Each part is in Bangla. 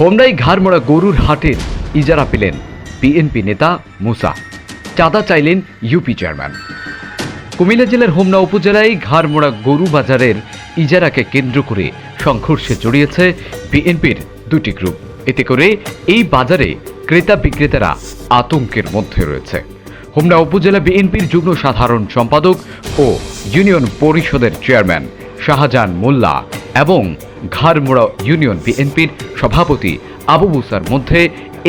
হোমরাই ঘাড়মোড়া গরুর হাটের ইজারা পেলেন বিএনপি নেতা মুসা। চাঁদা চাইলেন ইউপি চেয়ারম্যান। কুমিল্লা জেলার হোমনা উপজেলায় ঘাড়মোড়া গরু বাজারের ইজারাকে কেন্দ্র করে সংঘর্ষে জড়িয়েছে বিএনপির দুটি গ্রুপ। এতে করে এই বাজারে ক্রেতা বিক্রেতারা আতঙ্কের মধ্যে রয়েছে। হোমনা উপজেলা বিএনপির যুগ্ম সাধারণ সম্পাদক ও ইউনিয়ন পরিষদের চেয়ারম্যান শাহজাহান মোল্লা এবং ঘাড়মোড়া ইউনিয়ন বিএনপির সভাপতি আবু মুসার মধ্যে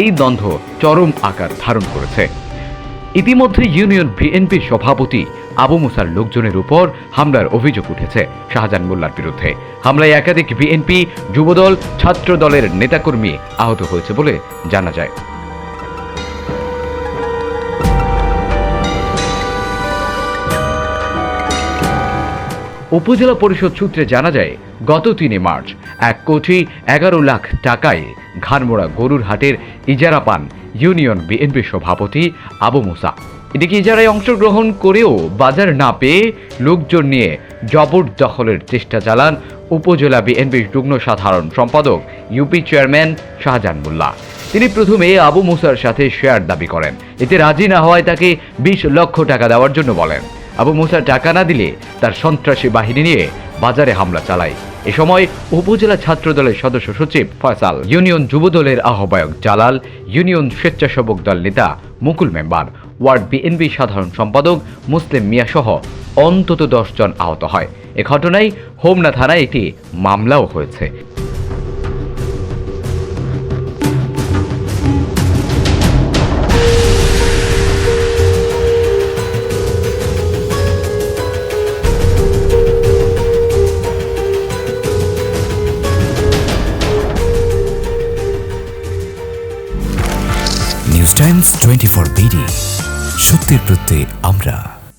এই দ্বন্দ্ব চরম আকার ধারণ করেছে। ইতিমধ্যে ইউনিয়ন বিএনপির সভাপতি আবু মুসার লোকজনের উপর হামলার অভিযোগ উঠেছে শাহজাহান মোল্লার বিরুদ্ধে। হামলায় একাধিক বিএনপি, যুবদল ছাত্র দলের নেতাকর্মী আহত হয়েছে বলে জানা যায়। উপজেলা পরিষদ সূত্রে জানা যায়, গত তিনে মার্চ এক কোটি এগারো লাখ টাকায় ঘাড়মোড়া গরুর হাটের ইজারা পান ইউনিয়ন বিএনপি সভাপতি আবু মুসা। এদিকে ইজারায় অংশগ্রহণ করেও বাজার না পেয়ে লোকজন নিয়ে জবরদখলের চেষ্টা চালান উপজেলা বিএনপির যুগ্ম সাধারণ সম্পাদক ইউপি চেয়ারম্যান শাহজাহান মোল্লা। তিনি প্রথমে আবু মুসার সাথে শেয়ার দাবি করেন। এতে রাজি না হওয়ায় তাকে বিশ লক্ষ টাকা দেওয়ার জন্য বলেন। আবু মুসা টাকা না দিলে তার সন্ত্রাসী বাহিনী নিয়ে বাজারে হামলা চালায়। এ সময় উপজেলা ছাত্র দলের সদস্য সচিব ফয়সাল, ইউনিয়ন যুবদলের আহ্বায়ক জালাল, ইউনিয়ন স্বেচ্ছাসেবক দল নেতা মুকুল মেম্বার, ওয়ার্ড বিএনপি সাধারণ সম্পাদক মুসলিম মিয়া সহ অন্তত দশ জন আহত হয়। এ ঘটনায় হোমনা থানায় একটি মামলাও হয়েছে। News Times twenty four BD সত্যের প্রত্যেক আমরা